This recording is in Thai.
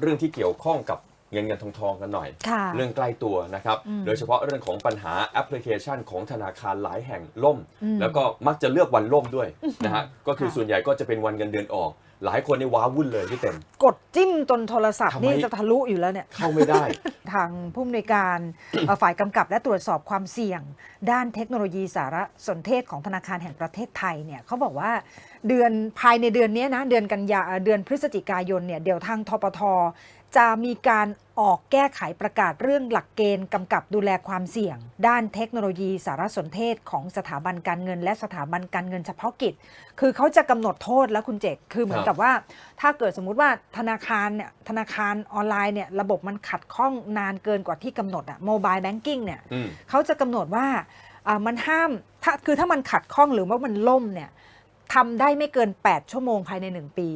เรื่องที่เกี่ยวข้องกับ เงินเงินทองทองกันหน่อย ค่ะเรื่องใกล้ตัวนะครับอืมโดยเฉพาะเรื่องของปัญหาแอปพลิเคชันของธนาคารหลายแห่งล่ม อืมแล้วก็มักจะเลือกวันล่มด้วยนะฮะก็คือค่ะ ส่วนใหญ่ก็จะเป็นวันเงินเดือนออก หลายคนนี่ว้าวุ่นเลยที่เต็ม กดจิ้มจนโทรศัพท์ทำไม นี่จะทะลุอยู่แล้วเนี่ย เข้าไม่ได้ ทางผู้อำนวยการ เอ่อฝ่ายกำกับและตรวจสอบความเสี่ยง ด้านเทคโนโลยีสารสนเทศของธนาคารแห่งประเทศไทยเนี่ยเขาบอกว่าเดือนภายในเดือนนี้นะเดือนกันยาเอ่อเดือนพฤศจิกายนเนี่ยเดี๋ยวทางทปท จะมีการออกแก้ไขประกาศเรื่องหลักเกณฑ์กำกับดูแลความเสี่ยง ด้านเทคโนโลยีสารสนเทศของสถาบันการเงิน และสถาบันการเงินเฉพาะกิจ คือเขาจะกำหนดโทษแล้วคุณเจกคือเหมือนครับกับว่า ถ้าเกิดสมมุติว่าธนาคารเนี่ยธนาคารออนไลน์เนี่ยระบบมันขัดข้องนานเกินกว่าที่กำหนดอะโมบายแบงกิ้งเนี่ยอืมเขาจะกำหนดว่าอ่ามันห้ามถ้าคือถ้ามันขัดข้องหรือว่ามันล่มเนี่ยทำได้ไม่เกิน 8 ชั่วโมงภายใน 1 ปี